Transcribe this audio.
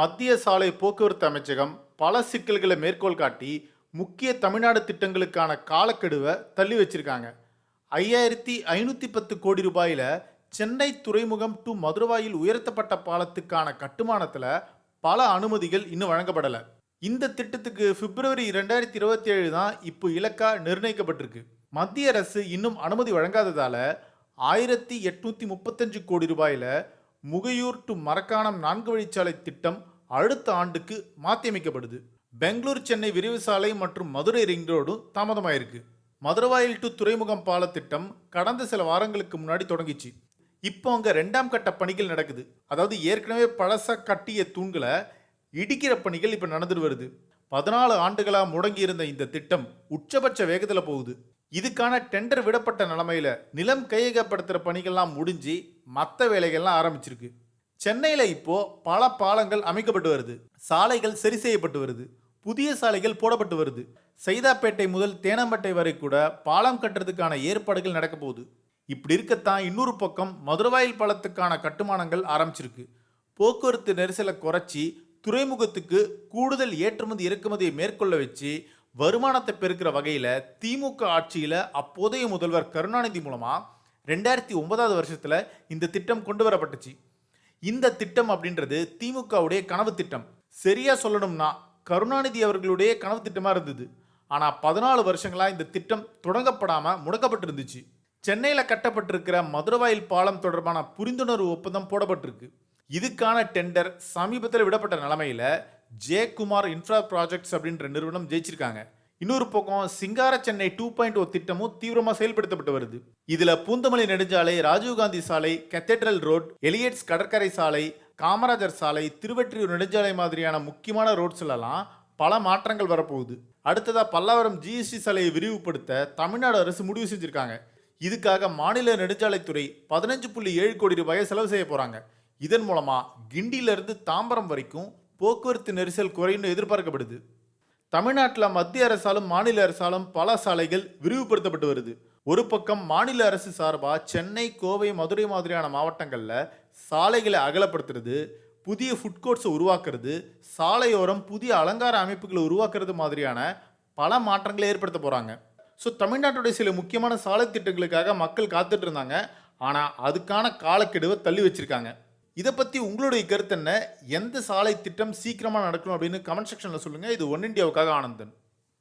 மத்திய சாலை போக்குவரத்து அமைச்சகம் பல சிக்கல்களை மேற்கோள் காட்டி முக்கிய தமிழ்நாடு திட்டங்களுக்கான காலக்கெடுவை தள்ளி வச்சிருக்காங்க. ஐயாயிரத்தி ஐநூற்றி பத்து கோடி ரூபாயில சென்னை துறைமுகம் டு மதுரவாயில் உயர்த்தப்பட்ட பாலத்துக்கான கட்டுமானத்தில் பல அனுமதிகள் இன்னும் வழங்கப்படலை. இந்த திட்டத்துக்கு பிப்ரவரி ரெண்டாயிரத்தி இருபத்தி ஏழு தான் இப்போ இலக்கா நிர்ணயிக்கப்பட்டிருக்கு. மத்திய அரசு இன்னும் அனுமதி வழங்காததால ஆயிரத்தி எட்நூற்றி முப்பத்தஞ்சு கோடி ரூபாயில முகையூர் டு மரக்காணம் நான்கு வழிச்சாலை திட்டம் அடுத்த ஆண்டுக்கு மாற்றியமைக்கப்படுது. பெங்களூர் சென்னை விரைவு சாலை மற்றும் மதுரை ரிங் ரோடும் தாமதமாயிருக்கு. மதுரவாயில் டு துறைமுகம் பால திட்டம் கடந்த சில வாரங்களுக்கு முன்னாடி தொடங்கிச்சு. இப்போ அங்கே ரெண்டாம் கட்ட பணிகள் நடக்குது. அதாவது ஏற்கனவே பழச கட்டிய தூண்களை இடிக்கிற பணிகள் இப்போ நடந்துட்டு வருது. பதினாலு ஆண்டுகளாக முடங்கி இருந்த இந்த திட்டம் உச்சபட்ச வேகத்தில் போகுது. இதுக்கான டெண்டர் விடப்பட்ட நிலைமையில் நிலம் கையகப்படுத்துகிற பணிகள்லாம் முடிஞ்சு மற்ற வேலைகள்லாம் ஆரம்பிச்சிருக்கு. சென்னையில் இப்போ பல பாலங்கள் அமைக்கப்பட்டு வருது. சாலைகள் சரி செய்யப்பட்டு வருது. புதிய சாலைகள் போடப்பட்டு வருது. சைதாப்பேட்டை முதல் தேனம்பேட்டை வரை கூட பாலம் கட்டுறதுக்கான ஏற்பாடுகள் நடக்க போகுது. இப்படி இருக்கத்தான் இன்னொரு பக்கம் மதுரவாயில் பாலத்துக்கான கட்டுமானங்கள் ஆரம்பிச்சிருக்கு. போக்குவரத்து நெரிசலை குறைச்சி துறைமுகத்துக்கு கூடுதல் ஏற்றுமதி இறக்குமதியை மேற்கொள்ள வச்சு வருமானத்தை பெருக்கிற வகையில் திமுக ஆட்சியில் அப்போதைய முதல்வர் கருணாநிதி மூலமாக ரெண்டாயிரத்தி ஒன்பதாவது வருஷத்தில் இந்த திட்டம் கொண்டு வரப்பட்டுச்சு. இந்த திட்டம் அப்படின்றது திமுகவுடைய கனவு திட்டம். சரியாக சொல்லணும்னா கருணாநிதி அவர்களுடைய கனவு திட்டமாக இருந்தது. ஆனால் பதினாலு வருஷங்களாக இந்த திட்டம் தொடங்கப்படாமல் முடக்கப்பட்டிருந்துச்சு. சென்னையில் கட்டப்பட்டிருக்கிற மதுரவாயில் பாலம் தொடர்பான புரிந்துணர்வு ஒப்பந்தம் போடப்பட்டிருக்கு. இதுக்கான டெண்டர் சமீபத்தில் விடப்பட்ட நிலமையில் ஜெயக்குமார் இன்ஃப்ரா ப்ராஜெக்ட்ஸ் அப்படின்ற நிறுவனம் ஜெயிச்சிருக்காங்க. இன்னொரு பக்கம் சிங்கார சென்னை டூ பாயிண்ட் ஓ திட்டமும் தீவிரமாக செயல்படுத்தப்பட்டு வருது. இதில் பூந்தமல்லி நெடுஞ்சாலை ராஜீவ்காந்தி சாலை கத்தீட்ரல் ரோட் எலியட்ஸ் கடற்கரை சாலை காமராஜர் சாலை திருவெற்றியூர் நெடுஞ்சாலை மாதிரியான முக்கியமான ரோட்ஸ்லலாம் பல மாற்றங்கள் வரப்போகுது. அடுத்ததாக பல்லாவரம் ஜிஎஸ்டி சாலையை விரிவுபடுத்த தமிழ்நாடு அரசு முடிவு செஞ்சுருக்காங்க. இதுக்காக மாநில நெடுஞ்சாலைத்துறை பதினஞ்சு புள்ளி ஏழு கோடி ரூபாயை செலவு செய்ய போகிறாங்க இதன் மூலமாக கிண்டியிலிருந்து தாம்பரம் வரைக்கும் போக்குவரத்து நெரிசல் குறையும்னு எதிர்பார்க்கப்படுது. தமிழ்நாட்டில் மத்திய அரசாலும் மாநில அரசாலும் பல சாலைகள் விரிவுபடுத்தப்பட்டு வருது. ஒரு பக்கம் மாநில அரசு சார்பாக சென்னை கோவை மதுரை மாதிரியான மாவட்டங்களில் சாலைகளை அகலப்படுத்துறது புதிய ஃபுட் கோர்ட்ஸை உருவாக்குறது சாலையோரம் புதிய அலங்கார அமைப்புகளை உருவாக்குறது மாதிரியான பல மாற்றங்களை ஏற்படுத்த போகிறாங்க ஸோ தமிழ்நாட்டுடைய சில முக்கியமான சாலை திட்டங்களுக்காக மக்கள் காத்துட்டு இருந்தாங்க. ஆனால் அதுக்கான காலக்கெடுவை தள்ளி வச்சுருக்காங்க. இதை பற்றி உங்களுடைய கருத்து என்ன? எந்த சாலை திட்டம் சீக்கிரமாக நடக்கணும் அப்படின்னு கமெண்ட் செக்ஷனில் சொல்லுங்கள் இது ஒன் இண்டியாவுக்காக ஆனந்தன்.